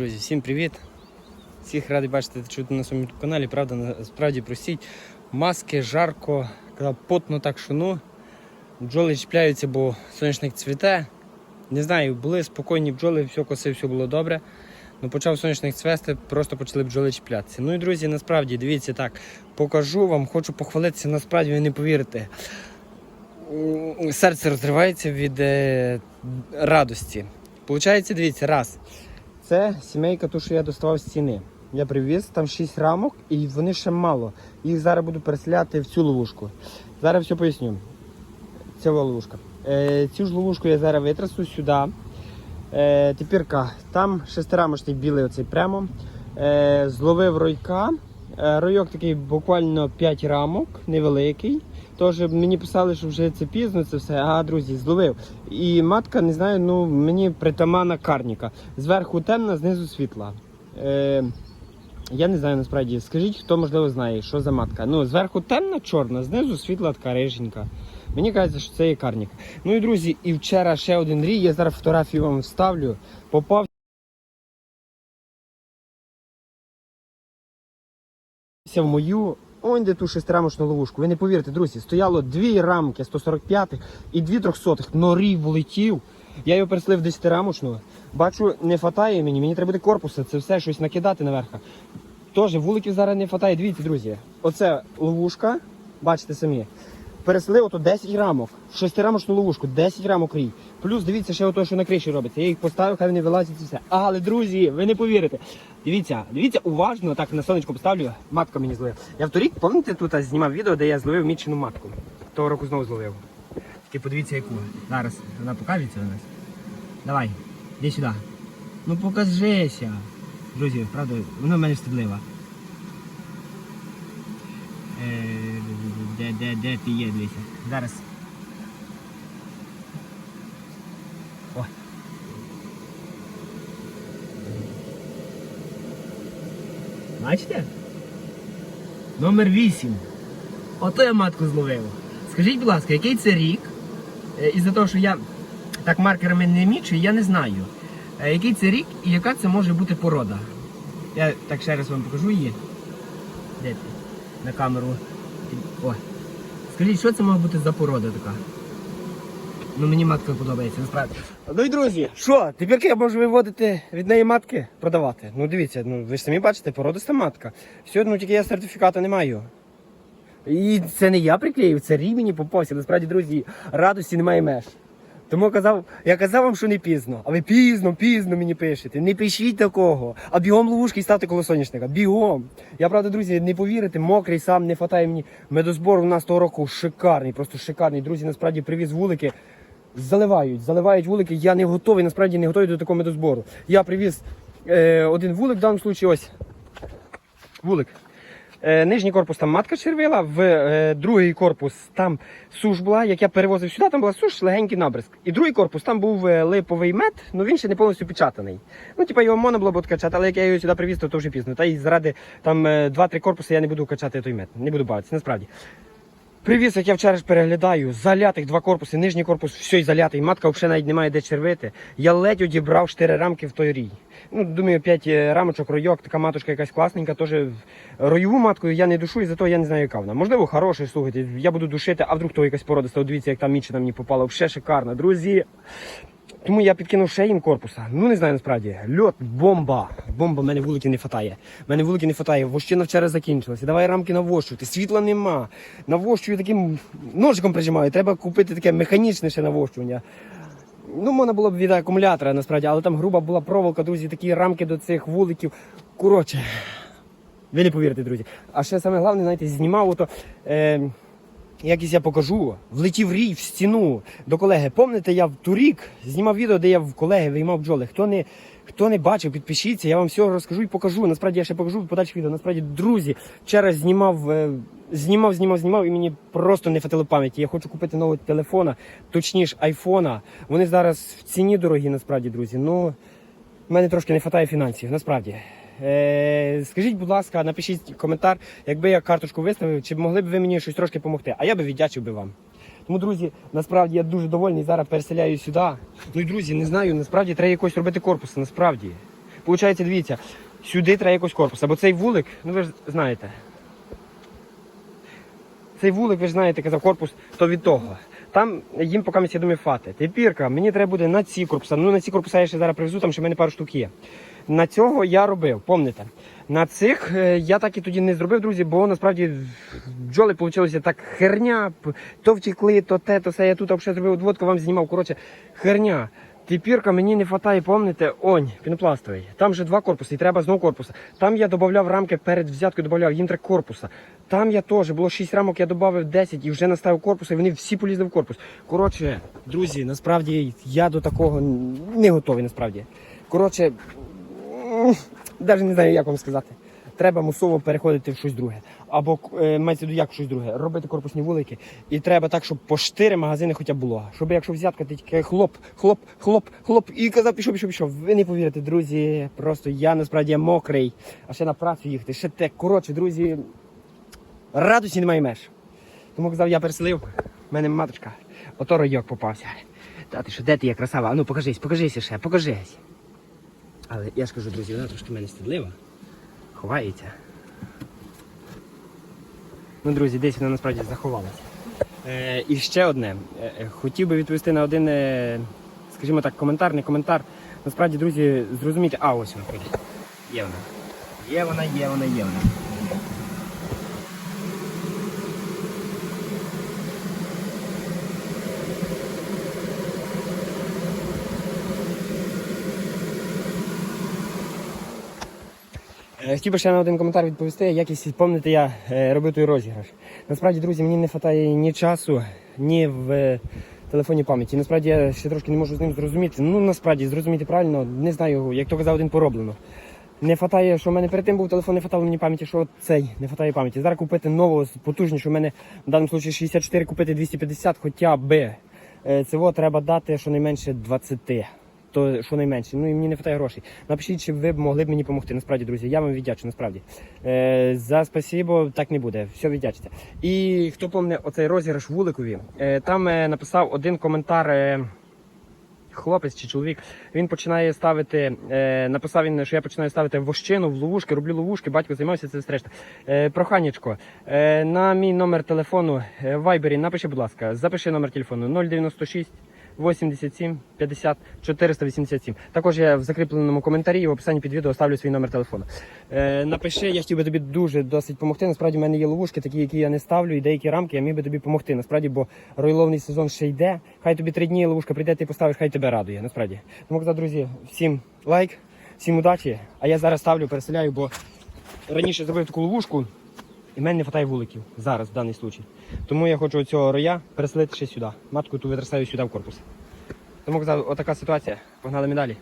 Друзі, всім привіт! Всіх радий бачити чути на своєму каналі. Правда, насправді простіть. Маски, жарко, коли потно так що ну. Бджоли чіпляються, бо соняшник цвіте. Не знаю, були спокійні бджоли, все коси, все було добре. Ну почав соняшник цвести, просто почали бджоли чіплятися. Ну і друзі, насправді, дивіться так, покажу вам, хочу похвалитися, насправді ви не повірите. Серце розривається від е, радості. Получається, дивіться, раз. Це сімейка, ту, що я доставав з стіни. Я привіз там 6 рамок і вони ще мало. Їх зараз буду переселяти в цю ловушку. Зараз все поясню. Це ловушка. Е, цю ж ловушку я зараз витрасу сюди. Е, тепірка, там шестирамочний білий оцей прямо. Е, зловив ройка. Е, ройок такий буквально 5 рамок, невеликий. Тож мені писали, що вже це пізно, це все. А, друзі, зловив. І матка, не знаю, ну мені притамана карніка. Зверху темна, знизу світла. Е, я не знаю насправді. Скажіть, хто можливо знає, що за матка. Ну, зверху темна, чорна, знизу світла така риженька. Мені кажеться, що це є карнік. Ну і друзі, і вчора ще один рій, я зараз фотографію вам вставлю. Попав в мою. Ось де ту шестирамочну ловушку. Ви не повірите, друзі, стояло дві рамки 145 і дві 300 Норій влетів. Я його переслив в 10-рамочну. Бачу, не фатає мені, мені треба буде корпуса, це все щось накидати наверх. Тож, вуликів зараз не фатає. Дивіться, друзі. Оце ловушка, бачите самі. Переселив ото 10 рамок, шестирамочну ловушку, 10 рамок рій. Плюс дивіться, ще ото, що на криші робиться. Я їх поставив, хай вони вилазять і все. Але, друзі, ви не повірите. Дивіться, дивіться уважно, так на сонечко поставлю, матка мені зловив. Я в торік, пам'ятаєте, тут знімав відео, де я зловив мічену матку. Того року знову зловив. Тільки подивіться яку. Зараз вона покажеться у нас. Давай, іди сюди. Ну покажися. Друзі, правда, вона в мене встидлива. Е, Де, де, де ти є, дивися. Зараз. О. Бачите? Номер 8. Ото я матку зловив. Скажіть, будь ласка, який це рік? Е, Із-за того, що я так маркерами не мічу, я не знаю. Е, Який це рік і яка це може бути порода? Я так ще раз вам покажу її. Де ти? На камеру. О. Скажіть, що це може бути за порода така? Ну мені матка подобається, насправді. Ну і друзі, що, тепер я можу виводити від неї матки, продавати. Ну дивіться, ну ви ж самі бачите, породиста матка. Все, ну тільки я сертифікату не маю. І це не я приклеїв, це рівень попався. Насправді, друзі, радості немає меж. Тому казав, я казав вам, що не пізно. А ви пізно, пізно мені пишете. Не пишіть такого. А бігом ловушки і ставте коло соняшника. Бігом. Я правда, друзі, не повірите, мокрий сам не хватає мені. Медозбор у нас того року шикарний, просто шикарний. Друзі, насправді привіз вулики. Заливають, заливають вулики. Я не готовий, насправді не готовий до такого медозбору. Я привіз е, один вулик в даному випадку, ось. Вулик. Е, нижній корпус там матка червила, в е, другий корпус там суш була, як я перевозив сюди, там була суш, легенький набризк. І другий корпус там був е, липовий мед, але він ще не повністю печатаний. Ну, типа його можна було б качати, але як я його сюди привіз, то, вже пізно. Та й заради там е, 2-3 корпуси я не буду качати той мед. Не буду бавитися, насправді. Привіз, як я вчора ж переглядаю, залятих два корпуси, нижній корпус, все залятий, матка взагалі навіть немає де червити. Я ледь одібрав 4 рамки в той рій. Ну, думаю, 5 рамочок, ройок, така матушка якась класненька, теж ройову маткою я не душу, і зато я не знаю, яка вона. Можливо, хороша, слухайте, я буду душити, а вдруг то якась породиста, От дивіться, як там мічена мені попала, все шикарна. друзі. Тому я підкинув ще їм корпуса. Ну не знаю насправді. Льот, бомба. Бомба, в мене вулики не хватає. В мене вулики не хватає. Вощина вчора закінчилася. Давай рамки навощувати. Світла нема. Навощую таким ножиком прижимаю. Треба купити таке механічне ще навощування. Ну, можна було б від акумулятора насправді, але там груба була проволока, друзі, такі рамки до цих вуликів. Коротше, ви не повірите, друзі. А ще саме головне, знаєте, знімав ото. Е, Якось я покажу, влетів рій в стіну до колеги. Помните, я в торік знімав відео, де я в колеги виймав бджоли. Хто не, хто не бачив, підпишіться, я вам все розкажу і покажу. Насправді я ще покажу в подальших відео. Насправді, друзі, вчора знімав, е, знімав, знімав, знімав, і мені просто не хватило пам'яті. Я хочу купити нового телефона, точніше айфона. Вони зараз в ціні дорогі, насправді, друзі. Ну, в мене трошки не вистачає фінансів, насправді. Е, скажіть, будь ласка, напишіть коментар, якби я карточку виставив, чи могли б ви мені щось трошки допомогти, а я би віддячив би вам. Тому, друзі, насправді я дуже довольний. Зараз переселяю сюди. Ну і друзі, не знаю, насправді треба якось робити корпус, насправді. Получається, дивіться, сюди треба якось корпус. Або цей вулик, ну ви ж знаєте. Цей вулик, ви ж знаєте, казав корпус, то від того. Там їм поки я думаю, фати. Тепірка, мені треба буде на ці корпуса. Ну на ці корпуса я ще зараз привезу, там ще в мене пару штук є. На цього я робив, помните. На цих е, я так і тоді не зробив, друзі, бо насправді бджоли вийшли так херня. То втекли, то те, то все. Я тут ще зробив відводку вам знімав. Коротше, херня. Тепірка мені не вистачає, помните, онь, пінопластовий. Там же два корпуси, і треба знову корпуса. Там я додавав рамки перед взяткою, додавав, їм треба корпуса. Там я теж, було 6 рамок, я додав 10 і вже наставив корпус, і вони всі полізли в корпус. Коротше, друзі, насправді я до такого не готовий, насправді. Коротше, навіть не знаю, як вам сказати. Треба мусово переходити в щось друге. Або е, мається як щось друге. Робити корпусні вулики. І треба так, щоб по 4 магазини хоча б було. Щоб якщо взятка, ти тільки хлоп, хлоп, хлоп, хлоп. І казав, пішов, пішов, пішов. Ви не повірите, друзі. Просто я насправді мокрий. А ще на працю їхати. Ще те. Коротше, друзі, радості немає меж. Тому казав, я переселив. У мене маточка. Ото ройок попався. Та ти що, де ти є красава? А ну покажись, покажися ще, покажись. Але я ж кажу, друзі, вона трошки мене стидлива. Ховається. Ну, друзі, десь вона насправді заховалася. Е, і ще одне. Е, е, хотів би відповісти на один, е, скажімо так, коментар, не коментар. Насправді, друзі, зрозумійте. А, ось вона ходить. Є вона. Є вона, є вона, є вона. Хотів би ще на один коментар відповісти. Якось пам'ятаєте, я е, робив той розіграш. Насправді, друзі, мені не вистачає ні часу, ні в е, телефоні пам'яті. Насправді я ще трошки не можу з ним зрозуміти. Ну насправді зрозуміти правильно, не знаю, як то казав один пороблено. Не вистачає, що в мене перед тим був телефон, не вистачало мені пам'яті, що цей не вистачає пам'яті. Зараз купити нового, потужніше, у мене в даному випадку 64, купити 250 хоча б. Е, Цього треба дати щонайменше 20. То щонайменше. Ну і мені не вистачає грошей. Напишіть, чи ви б могли б мені допомогти. Насправді, друзі, я вам віддячу, насправді. Е, за спасибо так не буде. Все віддячите. І хто помне оцей розіграш вуликові, е, там е, написав один коментар. Е, Хлопець чи чоловік, він починає ставити, е, написав він, що я починаю ставити вощину в ловушки, роблю ловушки, батько займався це все. Е, проханечко, е, на мій номер телефону е, в Вайбері напиши, будь ласка, запиши номер телефону 096 87 50 487. Також я в закріпленому коментарі і в описанні під відео ставлю свій номер телефону. Е, напиши, я хотів би тобі дуже досить допомогти. Насправді в мене є ловушки, такі, які я не ставлю, і деякі рамки, я міг би тобі допомогти. Насправді, бо ройловний сезон ще йде. Хай тобі три дні ловушка прийде, ти поставиш, хай тебе радує. Насправді. Тому казав, друзі, всім лайк, всім удачі. А я зараз ставлю, переселяю, бо раніше зробив таку ловушку. І мені не вистачає вуликів зараз, в даний случай. Тому я хочу цього роя переселити ще сюди. Матку ту витрасаю сюди в корпус. Тому казав, отака ситуація. Погнали медалі.